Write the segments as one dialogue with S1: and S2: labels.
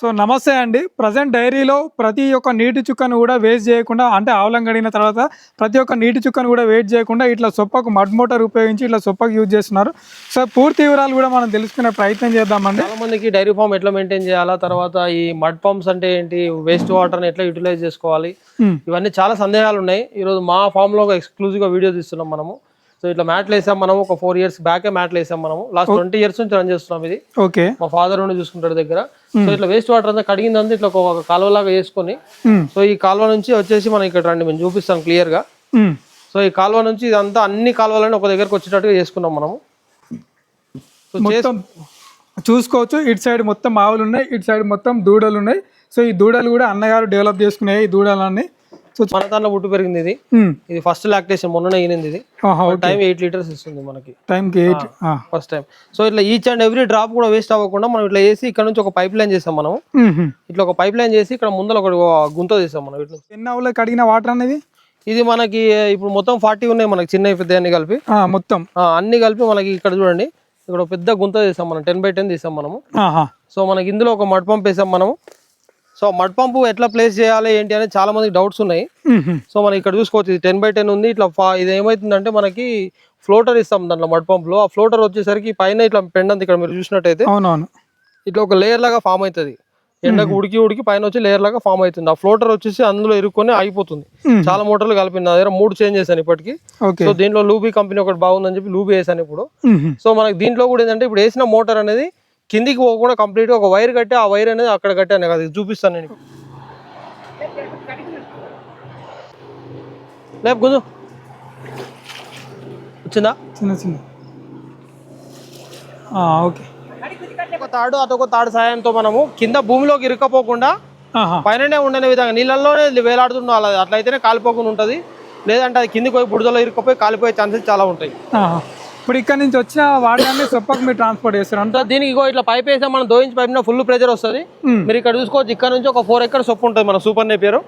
S1: So నమస్తే అండి. Present డైరీలో ప్రతి ఒక్క నీటి చుక్కను కూడా వేస్ట్ చేయకుండా అంటే ఆవులం గడిగిన తర్వాత ప్రతి ఒక్క నీటి చుక్కను కూడా వేస్ట్ చేయకుండా ఇట్లా సొప్పకు మడ్ మోటార్ ఉపయోగించి ఇట్లా సొప్పకు యూజ్ చేస్తున్నారు. సో పూర్తి వివరాలు కూడా మనం తెలుసుకునే ప్రయత్నం చేద్దామండి.
S2: మందికి డైరీ ఫామ్ ఎట్లా మెయింటైన్ చేయాలా తర్వాత ఈ మడ్ పంప్స్ అంటే ఏంటి వేస్ట్ వాటర్ ఎట్లా యూటిలైజ్ చేసుకోవాలి. ఇవన్నీ చాలా సందేహాలు ఉన్నాయి. ఈరోజు మా ఫామ్లో ఎక్స్క్లూజివ్గా వీడియో తీస్తున్నాం మనము. సో ఇట్లా మ్యాట్లు వేసాం మనము ఒక ఫోర్ ఇయర్స్ బ్యాకే మ్యాట్లు వేసాం మనము. లాస్ట్ ట్వంటీ ఇయర్స్ నుంచి రన్ చేస్తున్నాం ఇది.
S1: ఓకే.
S2: మా ఫాదర్ నుండి చూసుకుంటాడు దగ్గర. సో ఇట్లా వేస్ట్ వాటర్ అంతా కడిగిందంతా ఇట్లా ఒక కాలువలాగా వేసుకొని. సో ఈ కాలువ నుంచి వచ్చేసి మనం ఇక్కడ రండి మేము చూపిస్తాం
S1: క్లియర్గా.
S2: సో ఈ కాలువ నుంచి ఇదంతా అన్ని కాలువలని ఒక దగ్గరకు వచ్చేటట్టుగా చేసుకున్నాం మనము.
S1: చూసుకోవచ్చు. ఇటు సైడ్ మొత్తం ఆవులు ఉన్నాయి ఇటు సైడ్ మొత్తం దూడలు ఉన్నాయి సో ఈ దూడలు కూడా అన్నగారు డెవలప్ చేసుకున్నాయి ఈ దూడలన్నీ.
S2: మన దాంట్లో పుట్టు పెరిగింది ఇది. ఇది ఫస్ట్ లాక్టేషన్ మొన్ననే ఈనింది ఇది.
S1: ఆహా, ఓకే.
S2: టైం ఎయిట్ లీటర్స్ ఇస్తుంది మనకి.
S1: ఆ.
S2: ఫస్ట్ టైం సో ఇట్లా ఈచ్ అండ్ ఎవ్రీ డ్రాప్ కూడా వేస్ట్ అవ్వకుండా మనం ఇట్లా వేసి ఇక్కడ నుంచి ఒక పైప్ లైన్ చేసాం మనం. ఇట్లా ఒక పైప్ లైన్ చేసి ఇక్కడ ముందర ఒక గుంత చేసాం మనం ఇట్లా.
S1: ఎన్ని కడిగిన వాటర్ అనేది?
S2: ఇది మనకి ఇప్పుడు మొత్తం ఫార్టీ ఉన్నాయి మనకి చిన్న పెద్ద అన్ని కలిపి
S1: మొత్తం.
S2: అన్ని కలిపి మనకి ఇక్కడ చూడండి ఇక్కడ పెద్ద గుంత చేసాం మనం టెన్ బై టెన్ తీసాం మనము. సో మనకి ఇందులో ఒక మడ్ పంప్ వేసాం మనము సో మడ్ పంపు ఎట్లా ప్లేస్ చేయాలి ఏంటి అనేది చాలా మందికి డౌట్స్ ఉన్నాయి. సో మనం ఇక్కడ చూసుకోవచ్చు ఇది టెన్ బై టెన్ ఉంది. ఇట్లా ఇది ఏమవుతుందంటే మనకి ఫ్లోటర్ ఇస్తాం దాంట్లో మడ్ పంప్లో. ఆ ఫ్లోటర్ వచ్చేసరికి పైన ఇట్లా పెండంత ఇక్కడ మీరు చూసినట్టయితే
S1: అవునవును.
S2: ఇట్లా ఒక లేయర్ లాగా ఫామ్ అవుతుంది ఎండకు ఉడికి ఉడికి పైన వచ్చి లేయర్ లాగా ఫామ్ అవుతుంది. ఆ ఫ్లోటర్ వచ్చేసి అందులో ఇరుక్కొని అయిపోతుంది.
S1: మ్మ్.
S2: చాలా మోటార్లు కలిపింది నా దగ్గర మూడు చేంజ్ చేశాను ఇప్పటికి. సో దీంట్లో లూబీ కంపెనీ ఒకటి బాగుందని చెప్పి లూబీ వేసాను ఇప్పుడు. సో మనకి దీంట్లో కూడా ఏంటంటే ఇప్పుడు వేసిన మోటార్ అనేది కిందికి పోకుండా కంప్లీట్గా ఒక వైర్ కట్టి ఆ వైర్ అనేది అక్కడ కట్టాను కదా చూపిస్తాను నేను లేపు గుంజు వచ్చిందా?
S1: చిన్న చిన్న. ఓకే.
S2: ఒక తాడు అదొక తాడు సాయంతో మనము కింద భూమిలోకి ఇరుక్కపోకుండా పైననే ఉండని విధంగా నీళ్ళల్లోనే వేలాడుతుండాలి అట్లయితేనే కాలిపోకుండా ఉంటుంది. లేదంటే అది కిందికి పోయి బుడదలో ఇరుక్కపోయి కాలిపోయే ఛాన్సెస్ చాలా ఉంటాయి.
S1: ఇప్పుడు ఇక్కడ నుంచి వచ్చిన వాటిని సొప్పకు మీరు ట్రాన్స్పోర్ట్ చేస్తారు. అంతా
S2: సో దీనికి ఇగో ఇట్లా పైప్ వేసాం మనం దోయించి పైన ఫుల్ ప్రెజర్ వస్తుంది. మీరు ఇక్కడ చూసుకోవచ్చు ఇక్కడ నుంచి ఒక ఫోర్ ఎకర్ సొప్పు ఉంటుంది మన సూపర్ నేపియర్.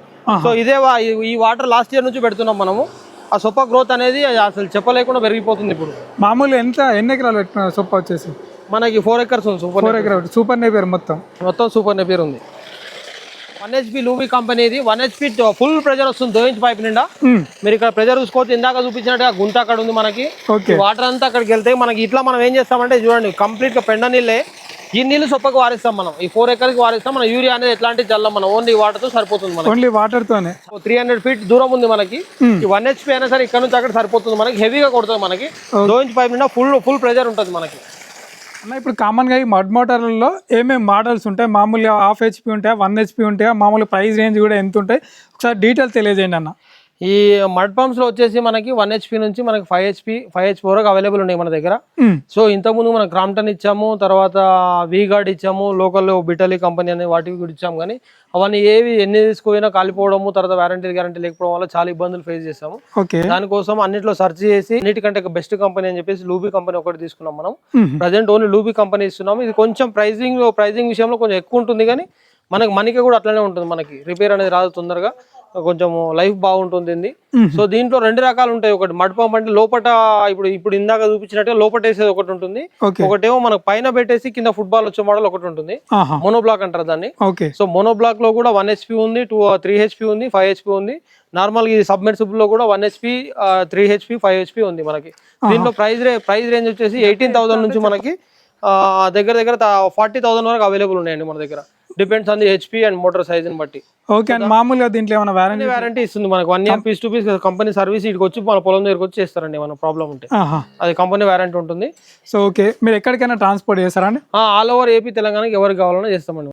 S2: సో ఇదే ఈ- వాటర్ లాస్ట్ ఇయర్ నుంచి పెడుతున్నాం మనము. ఆ సొప్ప గ్రోత్ అనేది అసలు చెప్పలేకుండా పెరిగిపోతుంది ఇప్పుడు.
S1: మామూలుగా ఎంత ఎన్ని ఎకరాలు పెట్టుకున్నారు సొప్ప వచ్చేసి?
S2: మనకి ఫోర్ ఎకర్స్ ఉంది సూపర్
S1: ఫోర్ ఎకరా సూపర్ నేపేరు మొత్తం.
S2: మొత్తం సూపర్ నేపియర్ ఉంది. వన్ హెచ్పి లూబీ కంపెనీది వన్ హెచ్పి ఫుల్ ప్రెజర్ వస్తుంది. దోయించి పైప్ నిండా. మీరు ఇక్కడ ప్రెజర్ చూసుకోవచ్చు. ఇందాక చూపించినట్టుగా గుంత అక్కడ ఉంది మనకి. వాటర్ అంతా అక్కడికి వెళ్తే మనకి ఇట్లా మనం ఏం చేస్తామంటే చూడండి కంప్లీట్గా పెండ నీళ్ళే ఈ నీళ్ళు సొప్పకు వారిస్తాం మనం. ఈ ఫోర్ ఎకర్కి వారిస్తాం. మన యూరియా అనేది ఎట్లాంటి జల్లం మనం. ఓన్లీ వాటర్తో సరిపోతుంది మనకి.
S1: ఓన్లీ వాటర్ తోనే.
S2: త్రీ హండ్రెడ్ ఫీట్ దూరం ఉంది మనకి. ఈ వన్ హెచ్పి అయినా సరే ఇక్కడ నుంచి అక్కడ సరిపోతుంది మనకి. హెవీగా కొడుతుంది మనకి. దో ఇంచ్ పైప్ నిండా ఫుల్ ఫుల్ ప్రెజర్ ఉంటుంది మనకి.
S1: అన్న ఇప్పుడు కామన్గా ఈ మడ్ మోటార్లలో ఏమేమి మోడల్స్ ఉంటాయి? మామూలుగా హాఫ్ హెచ్పి ఉంటాయా? వన్ హెచ్పి ఉంటాయా? మామూలు ప్రైస్ రేంజ్ కూడా ఎంత ఉంటాయి ఒకసారి డీటెయిల్స్ తెలియజేయండి అన్న.
S2: ఈ మడ్ పంప్స్లో వచ్చేసి మనకి వన్ హెచ్పి నుంచి మనకి ఫైవ్ హెచ్పి ఫైవ్ హెచ్పి వరకు అవైలబుల్ ఉన్నాయి మన దగ్గర. సో ఇంతకుముందు మనం క్రాంప్టన్ ఇచ్చాము తర్వాత వీగార్డ్ ఇచ్చాము లోకల్ బిటలీ కంపెనీ అనే వాటికి కూడా ఇచ్చాము. కానీ అవన్నీ ఏవి ఎన్ని తీసుకుపోయినా కాలిపోవడము తర్వాత వారంటీ గ్యారంటీ లేకపోవడం వల్ల చాలా ఇబ్బందులు ఫేస్ చేసాము దానికోసం అన్నిట్లో సెర్చ్ చేసి అన్నిటికంటే బెస్ట్ కంపెనీ అని చెప్పేసి లూబీ కంపెనీ ఒకటి తీసుకున్నాం మనం. ప్రజెంట్ ఓన్లీ లూబీ కంపెనీ ఇస్తున్నాము. ఇది కొంచెం ప్రైజింగ్ ప్రైజింగ్ విషయంలో కొంచెం ఎక్కువ ఉంటుంది కానీ మనకి మనకి కూడా అట్లనే ఉంటుంది మనకి. రిపేర్ అనేది రాదు తొందరగా. కొంచెం లైఫ్ బాగుంటుంది. సో దీంట్లో రెండు రకాలు ఉంటాయి. ఒకటి మడ్ పంప్ అంటే లోపట ఇప్పుడు ఇప్పుడు ఇందాక చూపించినట్టుగా లోపట వేసేది ఒకటి ఉంటుంది. ఒకటేమో మనకు పైన పెట్టేసి కింద ఫుట్బాల్ వచ్చే మోడల్ ఒకటి ఉంటుంది.
S1: ఆహా.
S2: మోనోబ్లాక్ అంటారు దాన్ని. సో మోనోబ్లాక్లో కూడా వన్ హెచ్పి ఉంది టూ త్రీ హెచ్పి ఉంది ఫైవ్ హెచ్పి ఉంది. నార్మల్ ఈ సబ్మెర్సిబుల్లో కూడా one HP three HP five HP ఉంది మనకి. దీంట్లో ప్రైస్ ప్రైస్ రేంజ్ వచ్చేసి ఎయిటీన్ థౌసండ్ నుంచి మనకి దగ్గర దగ్గర ఫార్టీ థౌసండ్ వరకు అవైలబుల్ ఉన్నాయండి మన దగ్గర. Depends on the HP and motor సైజ్ని బట్టి.
S1: ఓకే అండ్ మామూలుగా దీంట్లో ఏమైనా వారంటీ
S2: వారంటీ ఇస్తుంది మనకి. One year piece to piece company service ఇక్కడికి వచ్చి మన పొలం దగ్గరికి వచ్చి చేస్తారండి మన ప్రాబ్లం ఉంటే. అది కంపెనీ వారంటీ ఉంటుంది.
S1: సో ఓకే మీరు ఎక్కడికైనా ట్రాన్స్పోర్ట్ చేస్తారా అండి?
S2: ఆల్ ఓవర్ ఏపీ తెలంగాణకి ఎవరికి కావాలన్నా చేస్తామండి.